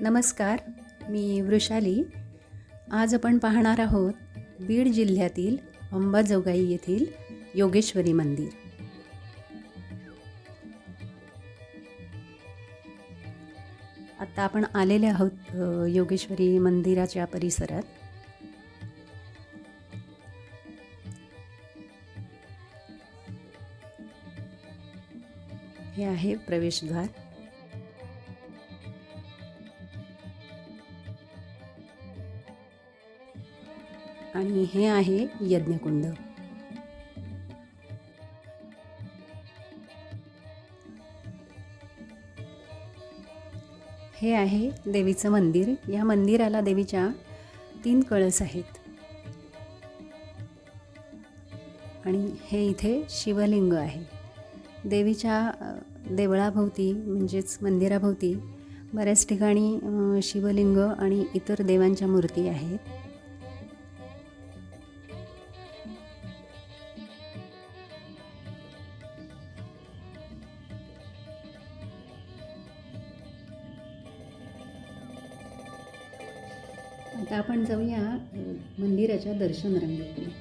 नमस्कार मी वृषाली. आज आपण पाहणार आहोत बीड जिल्ह्यातील अंबाजोगाई येथील योगेश्वरी मंदिर. आता आपण आलेले आहोत योगेश्वरी मंदिराच्या परिसरात. हे आहे प्रवेशद्वार. आणि हे आहे यज्ञकुंड. हे आहे देवीचं मंदिर. या मंदिराला देवीच्या तीन कळस आहेत. आणि हे इथे शिवलिंग आहे. देवीच्या देवळाभोवती म्हणजेच मंदिराभोवती बऱ्याच ठिकाणी शिवलिंग आणि इतर देवांच्या मूर्ती आहेत. आता आपण जाऊया मंदिराच्या दर्शन रांगेकडे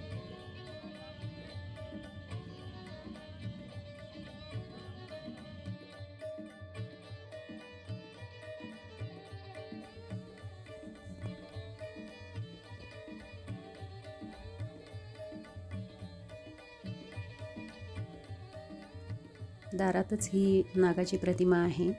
दारातच ही नागाची प्रतिमा आहे.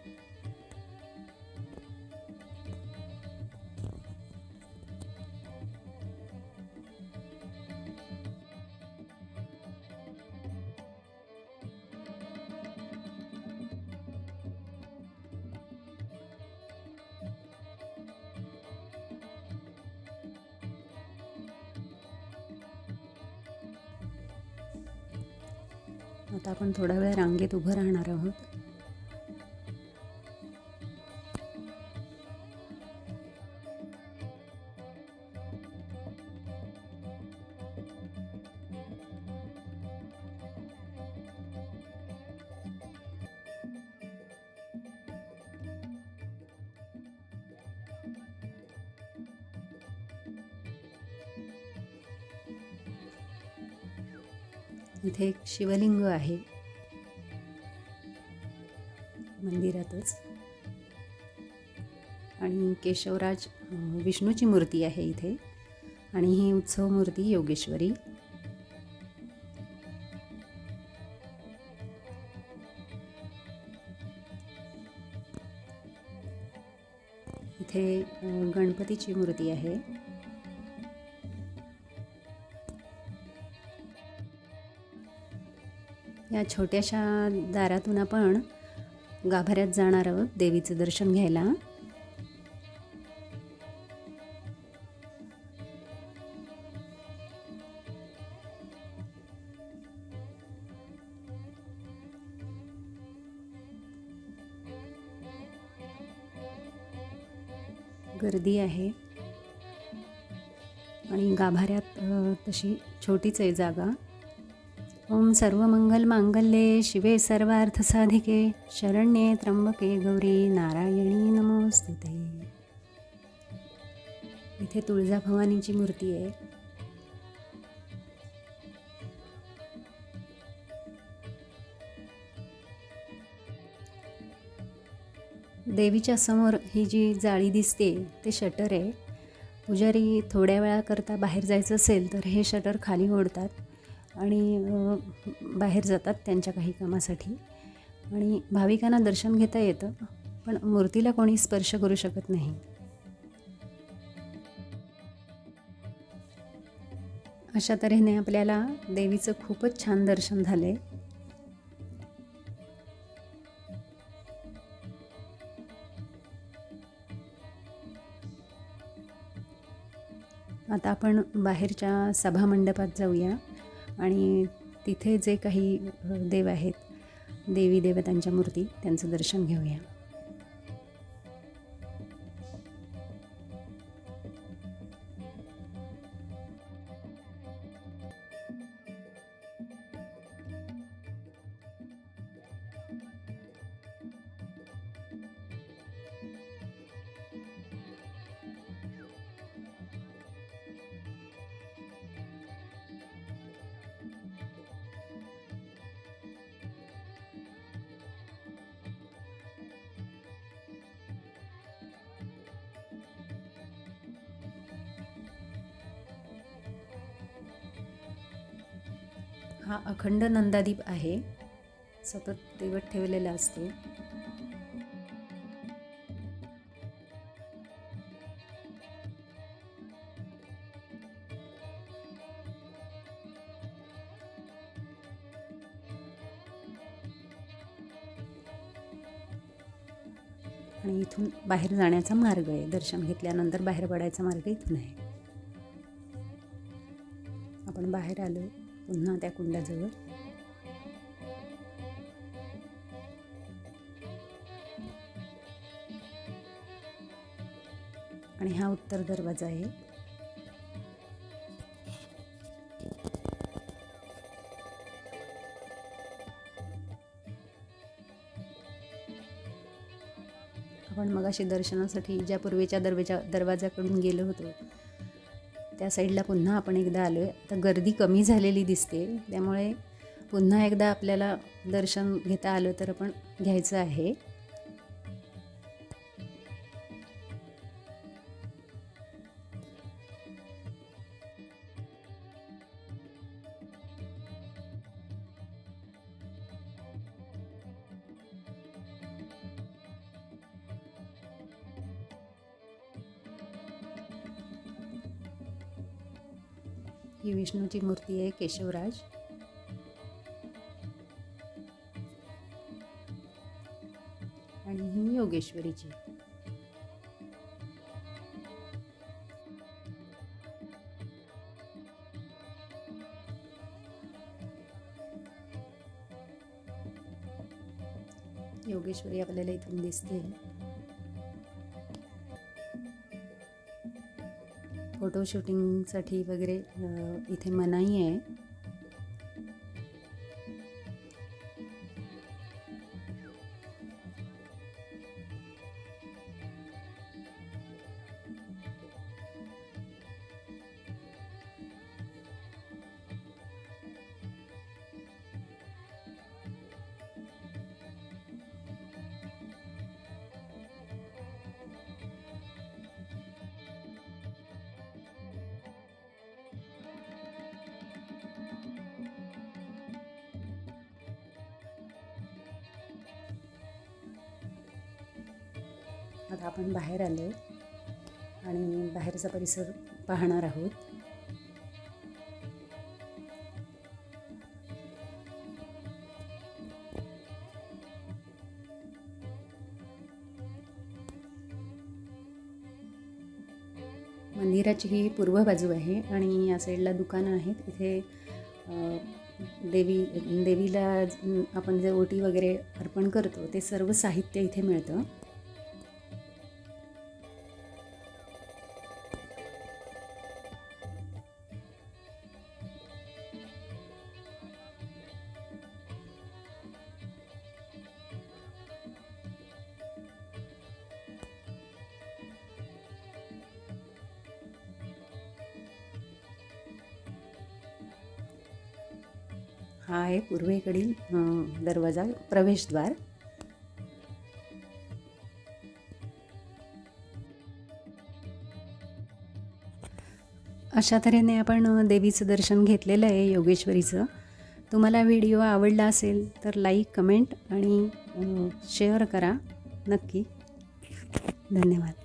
आता आपण थोडा वेळ रांगेत उभं राहणार आहोत. इथे एक शिवलिंग आहे. मंदिरातच. आणि केशवराज विष्णूची मूर्ती आहे इथे. आणि ही उत्सव मूर्ती योगेश्वरी. इथे गणपतीची मूर्ती आहे. या छोट्याशा दारातून आपण गाभाऱ्यात जाणार आहोत देवीचं दर्शन घ्यायला. गर्दी आहे. आणि गाभाऱ्यात तशी छोटीच आहे जागा. ओम सर्वमंगल मांगल्ये शिवे सर्वार्थ साधिके शरण्ये त्र्यंबके गौरी नारायणी नमोस्तुते. इथे तुळजाभवानीची मूर्ती आहे. देवीच्या समोर ही जी जाळी दिसते ते शटर आहे. पुजारी थोड्या वेळाकरता बाहेर जायचं असेल तर हे शटर खाली ओढतात. आणि बाहेर जातात त्यांच्या काही कामासाठी. आणि भाविकांना दर्शन घेता येतं पण मूर्तीला कोणी स्पर्श करू शकत नाही. अशा तऱ्हेने आपल्याला देवीचं खूपच छान दर्शन झाले आता आपण बाहेरच्या सभामंडपात जाऊया. आणि तिथे जे काही देव आहेत देवी देवतांच्या मूर्ती त्यांचं दर्शन घेऊया. हा अखंड नंदादीप आहे. सतत तेवत ठेवलेला असतो. आणि इथून बाहेर जाण्याचा मार्ग आहे. दर्शन घेतल्यानंतर बाहेर पडायचा मार्ग इथून आहे. आपण बाहेर आलो. पुन्हा त्या कुंडाजवळ आणि हा उत्तर दरवाजा आहे. आपण मगाशी दर्शनासाठी ज्या पूर्वीच्या दरवाजा दरवाजाकडून गेलो होतो त्या साईडला पुन्हा आपण एकदा आलो आहे आता गर्दी कमी झालेली दिसते. त्यामुळे पुन्हा एकदा आपल्याला दर्शन घेता आलं तर आपण घ्यायचं आहे. ही विष्णूची मूर्ती आहे केशवराज. आणि ही योगेश्वरीची. योगेश्वरी आपल्याला इथून दिसते. फोटो शूटिंगसाठी वगैरे इथे मनाई आहे. आता आपण बाहेर आलो आणि बाहेरचा परिसर पाहणार आहोत. मंदिराची ही पूर्व बाजू आहे आणि या साईडला दुकानं आहेत. इथे देवी देवीला आपण जे ओटी वगैरे अर्पण करतो ते सर्व साहित्य इथे मिळतं. हा आहे पूर्वेकडील दरवाजा प्रवेशद्वार. अशा तऱ्हेने आपण देवीचं दर्शन घेतलेलं आहे योगेश्वरीचं. तुम्हाला व्हिडिओ आवडला असेल तर लाईक कमेंट आणि शेअर करा. नक्की. धन्यवाद.